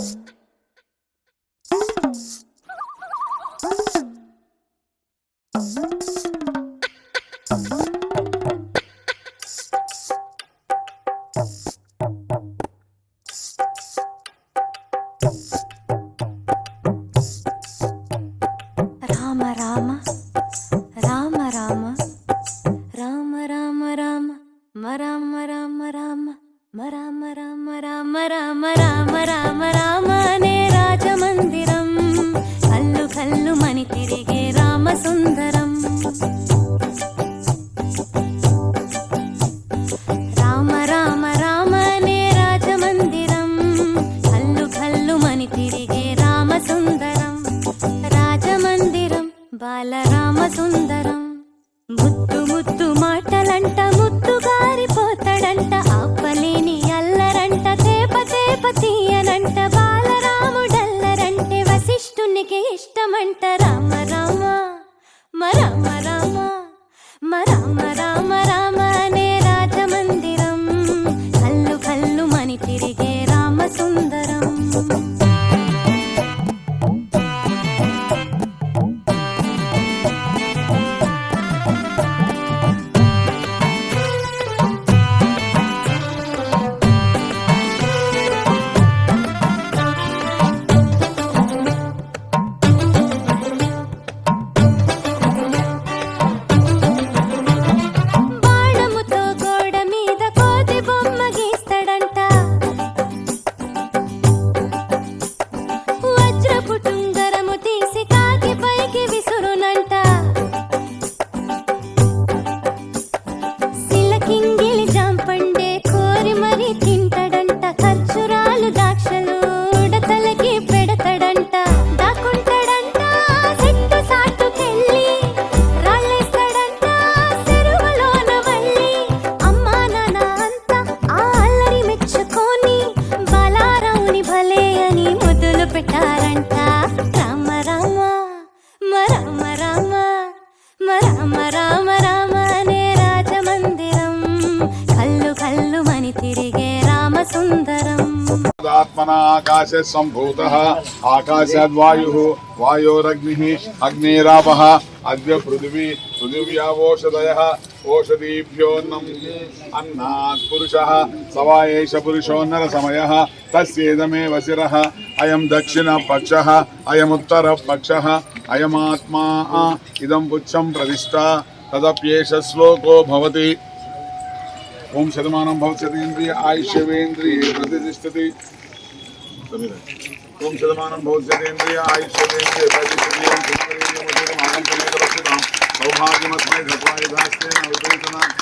何? బాలరామ సుందరం ముత్తు ముత్తు ఆత్మన ఆకాశ సంభూత ఆకాశాద్వాయు వాయోరగ్ని అగ్నిరాప అద్య పృథివీ పృథివ్యావోషధయ ఓషధీభ్యోన్నం అన్నాత్ పురుష సవా ఏష పురుషోన్నర సమయ తస్యేదమే వశిర అయం దక్షిణ పక్ష అయముత్తర పక్ష అయమాత్మా ఇదం పుచ్చం ప్రతిష్ట తదప్యేష శ్లోకో భవతి ఓం శతమానం భవిష్యతీంద్రియ ఆయుష్యవేంద్రియ ప్రతిష్టతి ओम शतमानं भवस्यतेन्द्रिया आयुष्यतेन्द्रिये परिशुद्धियं पुष्करीयमधुरमानन्दमेकवक्षितां सौभाग्यमस्मै घटायुधास्तेन विपरीतनाम्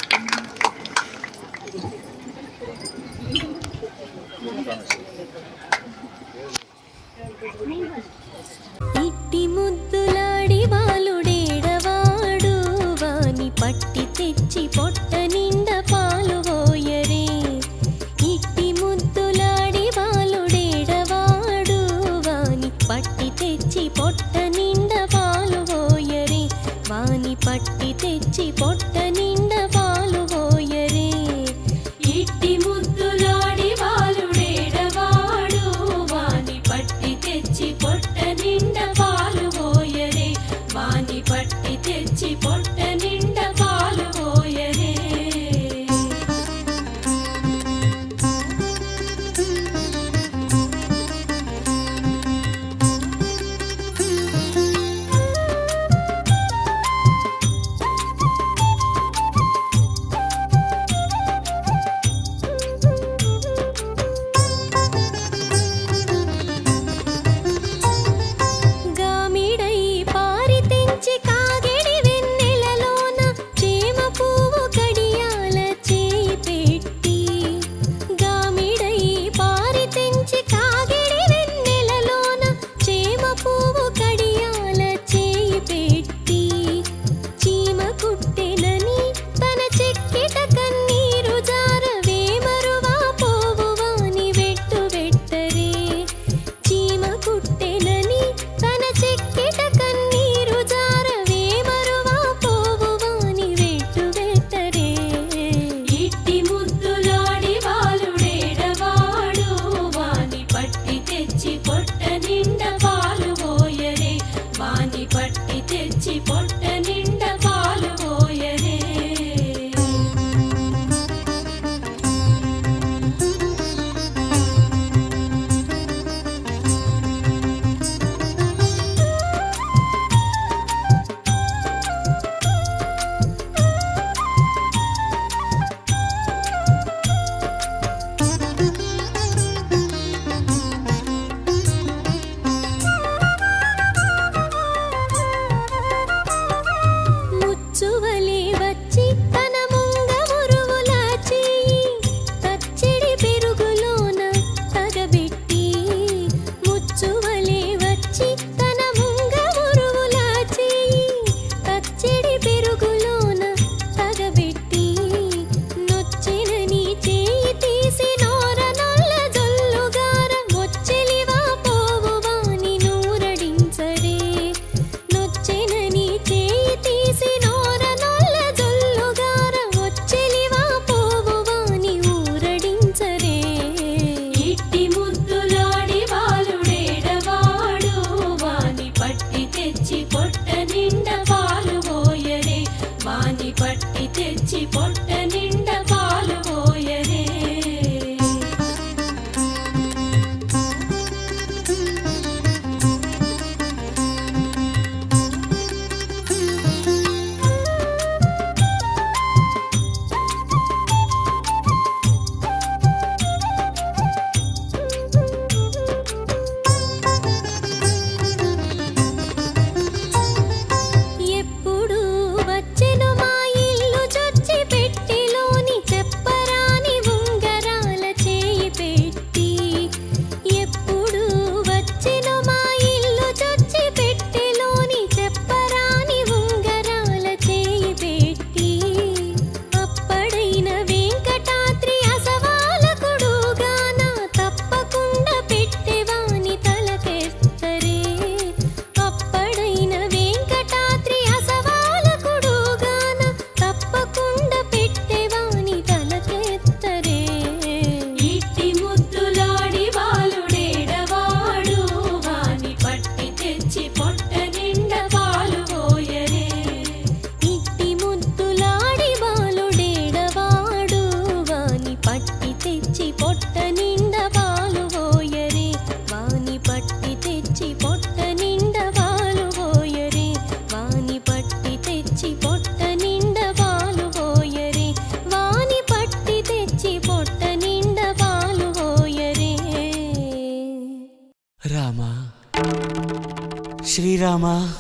శ్రీరామ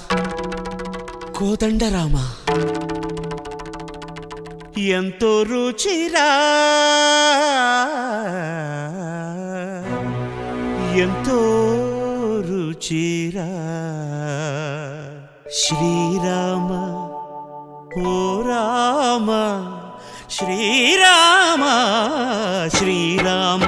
కోదండరామ. ఎంతో రుచిరా. ఎంతో రుచిరా. శ్రీరామ ఓ రామ శ్రీరామ శ్రీరామ.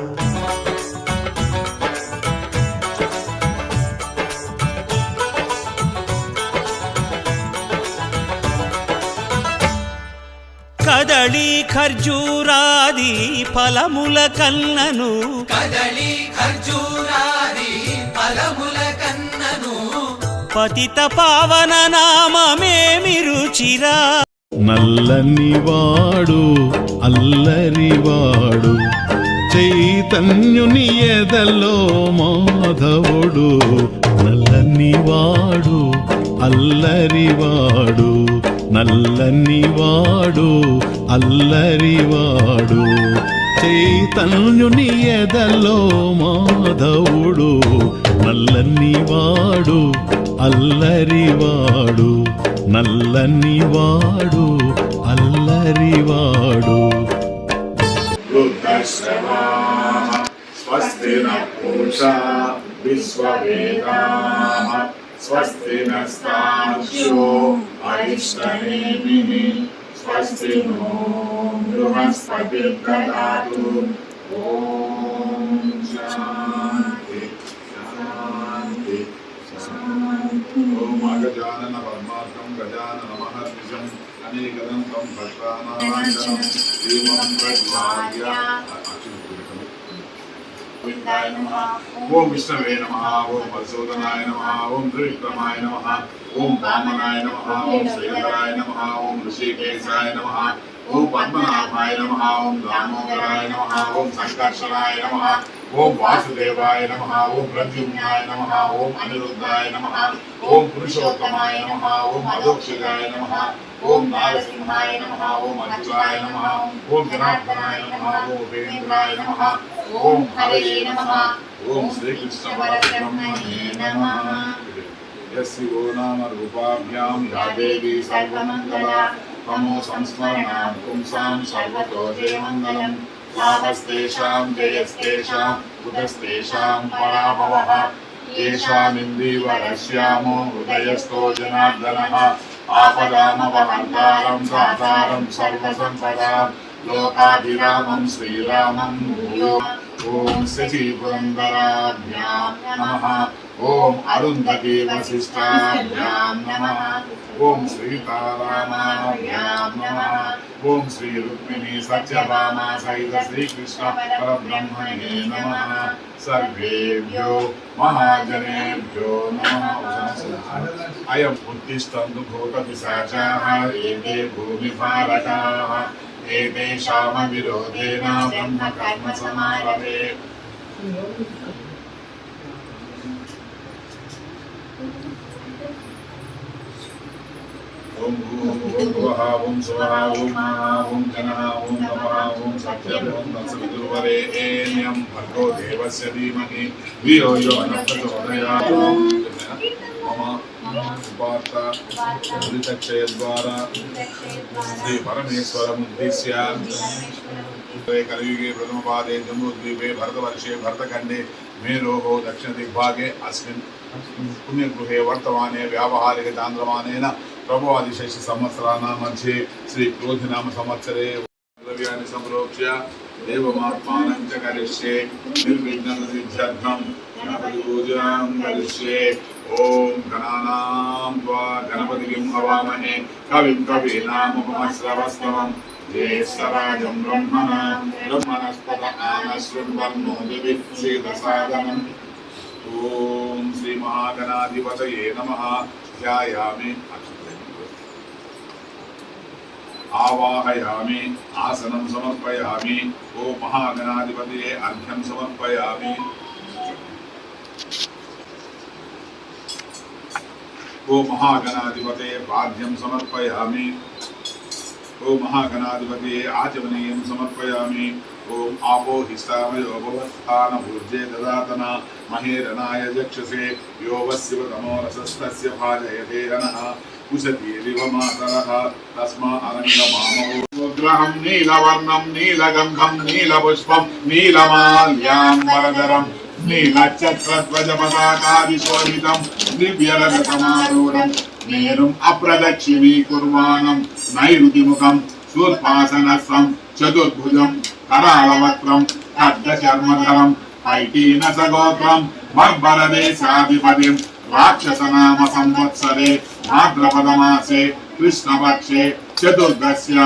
కదళి ఖర్జూరాది ఫలముల కన్నను. కదలి ఖర్జూరాది ఫలముల కన్నను. పతిత పావన నామమేమి రుచిరా నల్లని వాడు అల్లరివాడు చైతన్యుని ఎదలో మాధవుడు. నల్లని వాడు అల్లరివాడు నల్లని వాడు అల్లరివాడు చైతన్యుని ఎదలో మాధవుడు నల్లని వాడు అల్లరివాడు నల్లని వాడు అల్లరివాడు స్వస్తి న విశ్వవేదా స్వస్తి నస్తాక్షో అరిష్టనేమిః స్వస్తి నో బృహస్పతిర్దదాతు ఓం శాంతి శాంతి శాంతి ఓం అగజానన పద్మార్కం గజానన మహర్నిశం అనేకదంతం భక్తానాశనం శ్రీమం ప్రజ్వాల్య గోవిందాయ నమః ఓం విష్ణవే నమః ఓం మధుసూదనాయ నమః ఓం త్రివిక్రమాయ నమః ఓం వామనాయ నమః ఓం శ్రీధరాయ నమః ఓం ఋషికేశాయ నమః ఓం పద్మనాభాయ నమః ఓం దామోదరాయ నమః ఓం సంకర్షణాయ నమః ఓం వాసుదేవాయ నమః ఓం ప్రద్యుమ్నాయ నమః ఓం అనిరుద్ధాయ నమః ఓం పురుషోత్తమాయ నమః ఓం అధోక్షజాయ నమః ఓం నారసింహాయ నమః ఓం అచ్యుతాయ నమః ఓం జనార్దనాయ నమః ఓం ఉపేంద్రాయ నమః ఓం హరయే నమః ఓం శ్రీకృష్ణ పరబ్రహ్మణే నమః యస్యో నామ రూపాభ్యాం యా దేవీ సర్వమంగళ తమో సంస్మరణాన్ పుంసాం సర్వతో జయమంగళం లాభస్తేషాం జయస్తేషాం ఉదస్తేషాం పరాభవః येषामिन्दीवरश्यामो हृदयस्थो जनार्दनः आपदामवहन्तारं सातारं सर्वसम्पदां लोकाभिरामं श्रीरामं भूयो ॐ शचीपुरन्दराभ्यां नमः। ॐ अरुन्धती वसिष्ठाभ्यां नमः। ॐ श्रीतारामाभ्यां नमः। ॐ श्रीरुक्मिणी सत्यभामा सहित श्रीकृष्ण परब्रह्मणे नमः। सर्वेभ्यो महाजनेभ्यो नमः। अयम् उत्तिष्ठन्तु भूतपिशाचाः एते भूमिभारकाः एतेषामविरोधेन ब्रह्मकर्मसमारभे। ॐ भूर्भुवः, ॐ स्वः, ॐ महा, ॐ जनः, ॐ नमः ॐ सत्यम् ॐ तत्सवितुर्वरेण्यं भर्गो देवस्य धीमहि। धियो यो न प्रचोदयात् मम उपात्त फलितक्षयद्वारा श्री परमेश्वरमुद्दिश्य कलियुगे प्रथमपादे जम्बूद्वीपे भरतवर्षे भरतखण्डे मेरोः दक्षिणदिग्भागे अस्मिन् पुण्यगृहे वर्तमाने व्यावहारिकचान्द्रमानेन प्रभवादिशेष संवत्सराणां मध्ये श्रीक्रोधिनाम संवत्सरे द्रव्याणि संप्रोक्ष्य देवमात्मानं च करिष्ये निर्विघ्नसिद्ध्यर्थं गणपतिपूजां करिष्ये ఓం గణానాం త్వా గణపతిం హవామహే కవిం కవీనాముపమశ్రవస్తవం జ్యేష్ఠరాజం బ్రహ్మణ బ్రహ్మణస్పద ఆనశ్వన్వర్ణో వివిధేదసాదనం ఓం శ్రీ మహాగణాధిపతయే నమ ధ్యాయామి ఆవాహయామి ఆసనం సమర్పయామి ఓ మహాగణాధిపతి అర్ఘ్యం సమర్పయామి ఓ మహాగణాధిపతే పాద్యం సమర్పయామి ఓ మహాగణాధిపతే ఆచమనీయం సమర్పయామి ఓం ఆపో హిష్టామయో భవత్థాన భూర్జే దదాతన మహేరనాయ జక్షసే యో వస్య భాజయతే రణః ఉశతీరివ మాతరః తస్మా అరంగమామోగ్రహం నీలవర్ణం నీలగంధం నీలపుష్పం నీలమాల్యాంబరధరం నీలచక్రధ్వజపతాకాదిశోభితం దివ్యరథసమారూఢం నేరుం అప్రదక్షిణీకుర్వాణం నైరుతిముఖం శూర్పాసనస్వం చతుర్భుజం కరాళవక్రం ఖడ్గశర్మధరం పైటీన సగోత్రం మర్బరదేశాధిపతిం రాక్షసనామ సంవత్సరే భాద్రపదమాసే కృష్ణపక్షే చతుర్దశ్య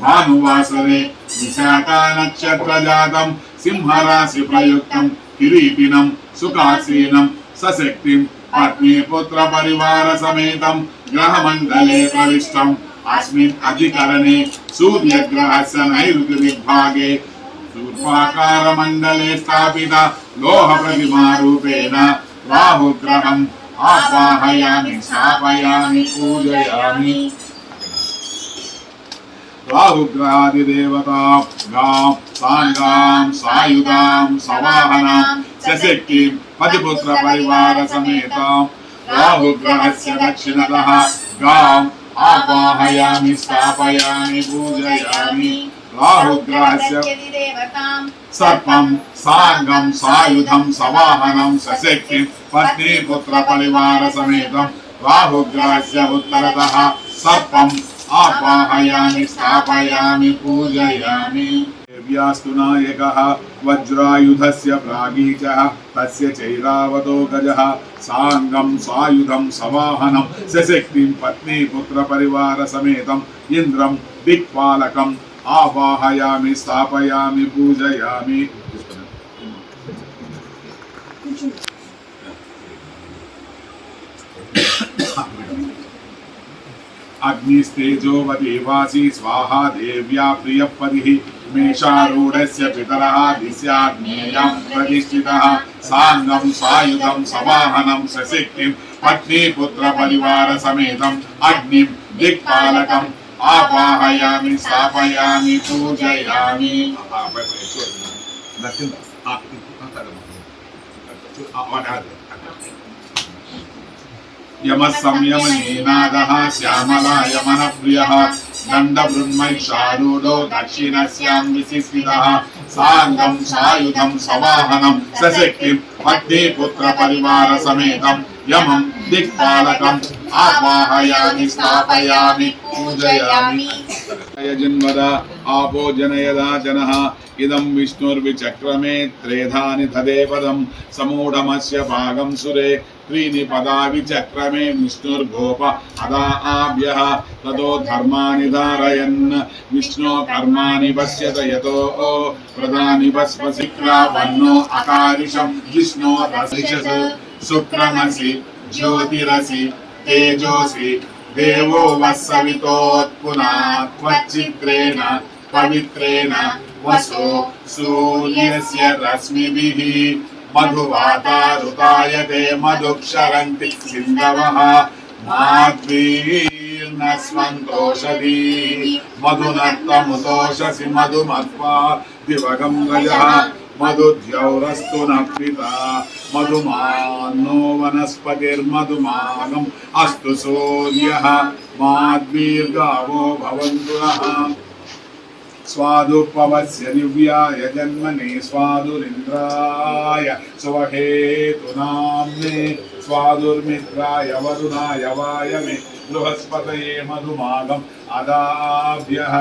భానువాసరే విశాఖ నక్షత్ర జాతం సింహరాశి ప్రయుక్తం కిరీటినం సుఖాసీనం సశక్తిం పత్ని పుత్ర పరివార సమేతం గ్రహమండలే ప్రవిష్టం. అస్మిన్ అధికరణే సూర్యగ్రహస్య నైరుతి విభాగే సూర్పాకార మండలే స్థాపిత లోహ ప్రతిమా రూపేణ రాహుగ్రహం ఆవాహయామి స్థాపయామి పూజయామి. రాహుగ్రహాదిదేవతాం గాం సాంగాం సాయుధాం సవాహనాం సశక్తిం పతిపుత్ర పరివార సమేతాం రాహుగ్రహస్య దక్షిణతః గాం ఆవాహయామి స్థాపయామి పూజయామి రాహుగ్రహస్య సర్పం సాంగం సాయుధం సవాహనం సశక్తిం పత్ని పుత్ర आवाहयामि स्थापयामि, पूजयामि। देव्यास्तु नायकः, वज्रायुधस्य प्रागीचः, तस्य चैरावतो गजः, साङ्गं, सायुधं, सवाहनं, सशक्तिं पत्नीपुत्रपरिवारसमेतम् इन्द्रं दिक्पालकम् आवाहयामि, स्थापयामि, पूजयामि। अग्निस्तेजोवदेवासि स्वाहा देव्या प्रियपतिः मेषारूढस्य पितरः दिस्याग्नेयं प्रतिष्ठितः। साङ्गं सायुधं सवाहनं सशक्तिं पत्नीपुत्रपरिवारसमेतम् अग्निं दिक्पालकम् आवाहयामि स्थापयामि पूजयामि। यमः संयमनीनादः श्यामलायमनप्रियः दण्डबृन्मैषारूढो दक्षिणस्यां विशिष्टितः साङ्गं सायुधं सवाहनं सशक्तिं पत्नीपुत्रपरिवारसमेतं यमं दिक्पालकम् आवाहयामि स्थापयामि पूजयामि यजन्वद आपो जनयदा जनः इदं विष्णुर्विचक्रमे त्रेधानि तदे पदं समूढमस्य भागं सुरे त्रीणि पदा विचक्रमे विष्णुर्गोप अदा आभ्यः ततो धर्माणि धारयन् विष्णो कर्माणि पश्यत यतो प्रदानि भस्मशिक्रावन्नो अकारिशं विष्णो रसिषस् शुक्रमसि ज्योतिरसि तेजोसि देवो वत्सवितोत्पुना त्वच्चित्रेण पवित्रेण वसो सूर्यस्य रश्मिभिः मधुवातारुतायते मधुक्षरन्ति सिन्धवः माध्वीर्न स्वन्तोषधी मधुनक्तमुतोषसि मधुमत्वा दिवगं गजः मधुद्यौरस्तु न पिता मधुमानो वनस्पतिर्मधुमागम् अस्तु सूर्यः माद्वीर्गावो भवन्तु नः स्वादुपवस्य दिव्याय जन्मने स्वादुरिन्द्राय स्वहेतुनाम्ने स्वादुर्मित्राय वरुणाय वायमे बृहस्पतये मधुमागम् अदाभ्यः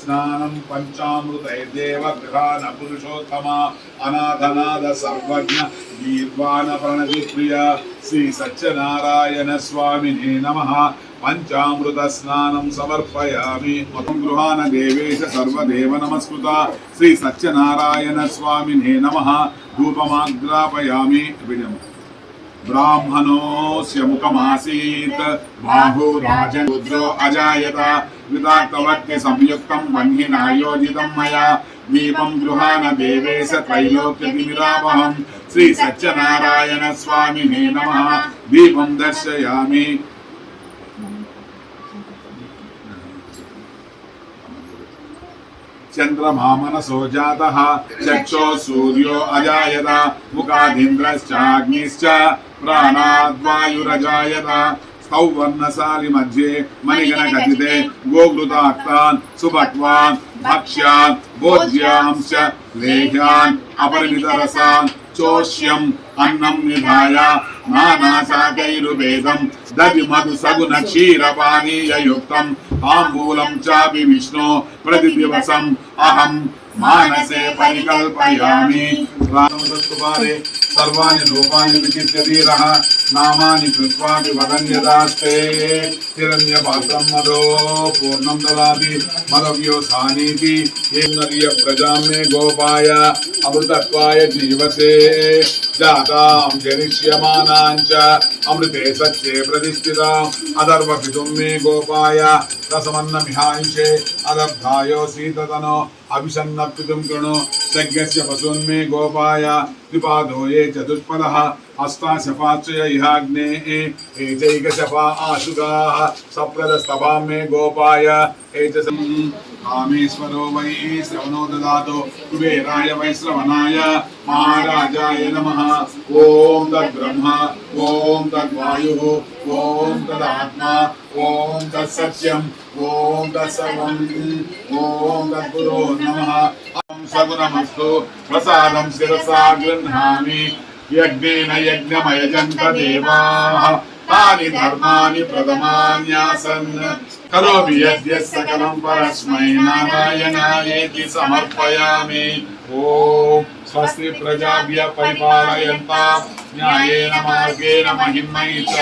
स्नानं पञ्चामृतै देवगृहान पुरुषोत्तमा अनाथनाद सर्वज्ञ गीर्वाण प्रणतिप्रिय श्री सत्यनारायण स्वामिने नमः पञ्चामृतस्नानं समर्पयामि। मतं गृहाण देवेश सर्वदेव नमस्कृता। श्रीसत्यनारायणस्वामिने नमः। नम विजम् ब्राह्मणोऽस्य मुखमासीत्। बाहो राजरुद्रो अजायत। कृतार्थवत्ति संयुक्तं मै मया। दीपं गृहाण देवेश त्रैलोक्यतिमिरावहं श्रीसत्यनारायणस्वामिने नमः। दीपं दर्शयामि। चंद्रमा मनसो जातः चक्षो सूर्यो अजायत मुखादिन्द्रश्चाग्निश्च प्राणाद्वायुरजायत। ముఖాదింద్రశ్చాగ్నిశ్చ ప్రాణాద్వాయురజాయత స్తౌవర్ణశాలి మధ్యే మణిగణ కథితే గోఘృతాక్తాన్ సుభట్వాన్ భక్ష్యాన్ భోజ్యాంశ లేహ్యాన్ అపరిమితరసాన్ చోష్యం అన్నం నిధాయ నానాశాకైర్వేదం దది మధు సగుణ క్షీర పానీయయుక్తం తాంబూలం చాపి విష్ణు ప్రతిదివసం అహం మానసే పరికల్పయామి రామదత్తుపారే సర్వాణి రూపాణి విచిత్య ధీరః నామాని కృత్వా వివదన్యదాస్తే హిరణ్య పాత్రం మదో పూర్ణం దదాతి మదవ్యోసానీతి ఏన్నర్య ప్రజాం మే గోపాయ అమృతత్వాయ జీవసే. జాతాం జనిష్యమానాం చ అమృతే సత్యే अभिसन्नप्तुं कृणु यज्ञस्य पशून्मे गोपाय कृपादो ये चतुष्पदः हस्ता शफाचय इहाग्ने एचैक शफा आशुगाः सप्रदस्तभां मे गोपाय एच कामेश्वरो वै श्रवणो ददातु, कुबेराय वै श्रवणाय, महाराजाय नमः। ॐ तद्ब्रह्म, ॐ तद्वायुः, ॐ तदात्मा, ॐ तत्सत्यम्, ॐ तत्सर्वम्, ॐ तद्गुरो नमः। सगुणमस्तु प्रसादं शिरसा गृह्णामि। यज्ञेन यज्ञमयजन्त देवाः तानि धर्माणि प्रथमान्यासन्। करोमि यद्य सकलं परस्मै नारायणायेति समर्पयामि। ओम्। సకలం పరస్మై నారాయణాయేతి సమర్పయామి ఓం స్వస్తి ప్రజాభ్య పరిపాలయంతాం. న్యాయేన మార్గేణ మహిమై చ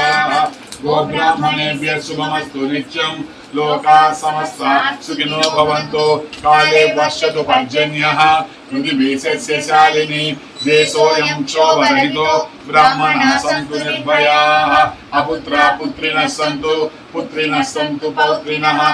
గోబ్రాహ్మణేభ్య శుభమస్తు నిత్యం. లోకా సమస్త సుఖినో భవంతు కాలే వర్షతు పర్జన్యః. పృథివీ సస్యశాలిని దేశోయం క్షోభరహితో బ్రాహ్మణः సంతు నిర్భయాः. అపుత్రా పుత్రిణः సంతు. పుత్రిణः సంతు పౌత్రిణः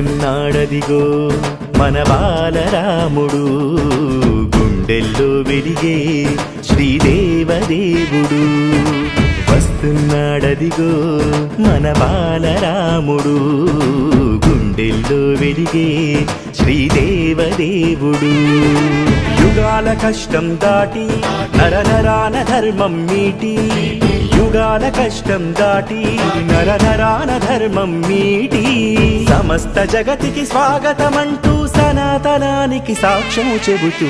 వస్తున్నాడదిగో మన బాలరాముడు. గుండెల్లో వెలిగే శ్రీదేవదేవుడు. వస్తున్నాడదిగో మన బాలరాముడు. గుండెల్లో వెలిగే శ్రీదేవదేవుడు. యుగాల కష్టం దాటి నరనరాన ధర్మం మీటి యుగాల కష్టం దాటి నరనరాన ధర్మం మీటి. సమస్త జగతికి స్వాగతమంటూ సనాతనానికి సాక్ష్యం చెబుతూ.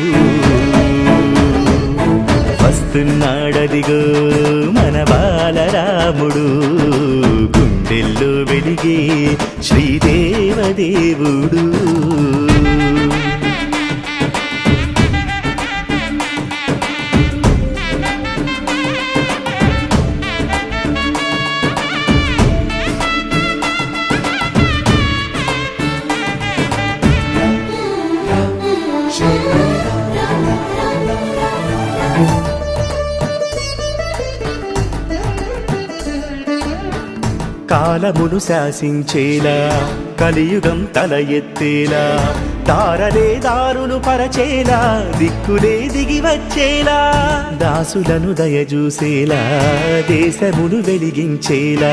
వస్తున్నాడదిగో మన బాలరాముడు. గుండెల్లో వెలిగే శ్రీదేవదేవుడు. కాలమును శాసించేలా కలియుగం తల ఎత్తేలా దారలే దారులు పరచేలా దిక్కులే దిగి వచ్చేలా దాసులను దయజూసేలా దేశమును వెలిగించేలా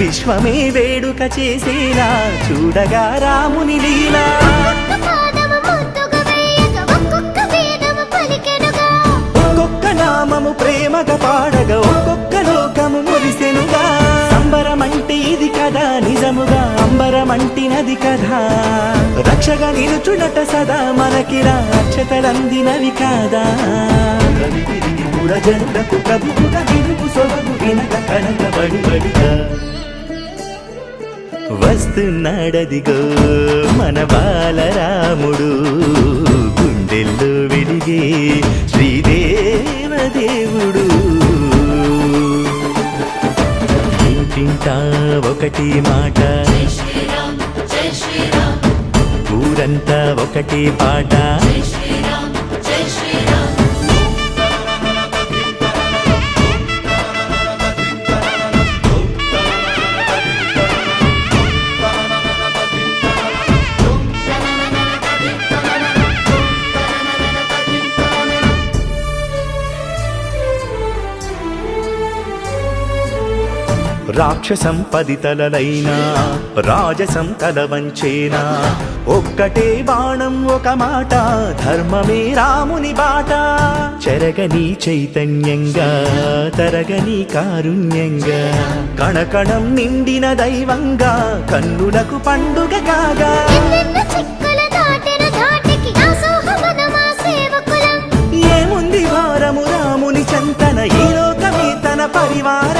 విశ్వమే వేడుక చేసేలా చూడగా రాముని లీలా. ఒక్కొక్క నామము ప్రేమగా పాడగా ఒక్కొక్క లోకము మురిసే ఇది కదా నిజముగా అంబరమంటినది కదా రక్షగా నిలుచునట సదా మనకిరా అక్షతలందినవి కాదా. రవి తిరిగి పురజనులకు ప్రభువుగా విరుగు సొబగు వినక కనక బడి బడిగా. వస్తున్నాడదిగో మన బాలరాముడు. గుండెల్లో వెలిగే శ్రీదేవదేవుడు. ఇంటింటా ఒకటి మాట. ఊరంతా ఒకటి పాట. రాక్షసం పది తలలైనా రాజసం తల వంచేనా ఒక్కటే బాణం ఒక మాట ధర్మమే రాముని బాట. చెరగని చైతన్యంగా తరగని కారుణ్యంగా. కణకణం నిండిన దైవంగా కన్నులకు పండుగ కాగా. ఏముంది వారము రాముని చంతన? ఈ లోకమే తన పరివారం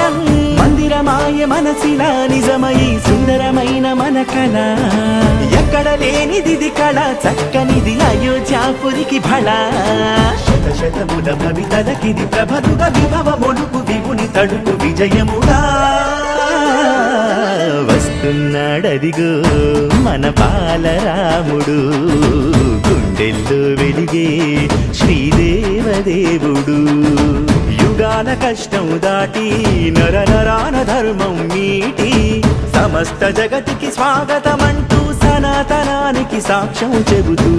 మనసిలా నిజమై సుందరమైన మన కళ. ఎక్కడ లేనిది కళ చక్కనిది అయోధ్యాపురికి భళ. శత శతముల భవితలకిది ప్రభలుగా విభవ మొలుపు విభుని తడుపు విజయముగా. వస్తున్నాడదిగో మన పాలరాముడు గుండెల్లో వెలిగే శ్రీదేవదేవుడు. యుగాల కష్టం దాటి నర నరాన ధర్మం మీటి సమస్త జగతికి స్వాగతమంటూ సనాతనానికి సాక్ష్యం చెబుతూ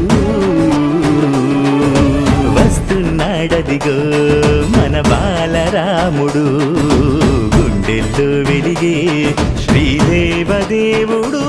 వస్తున్నాడదిగో మన బాలరాముడు. గుండెల్లో వెలిగే శ్రీదేవదేవుడు.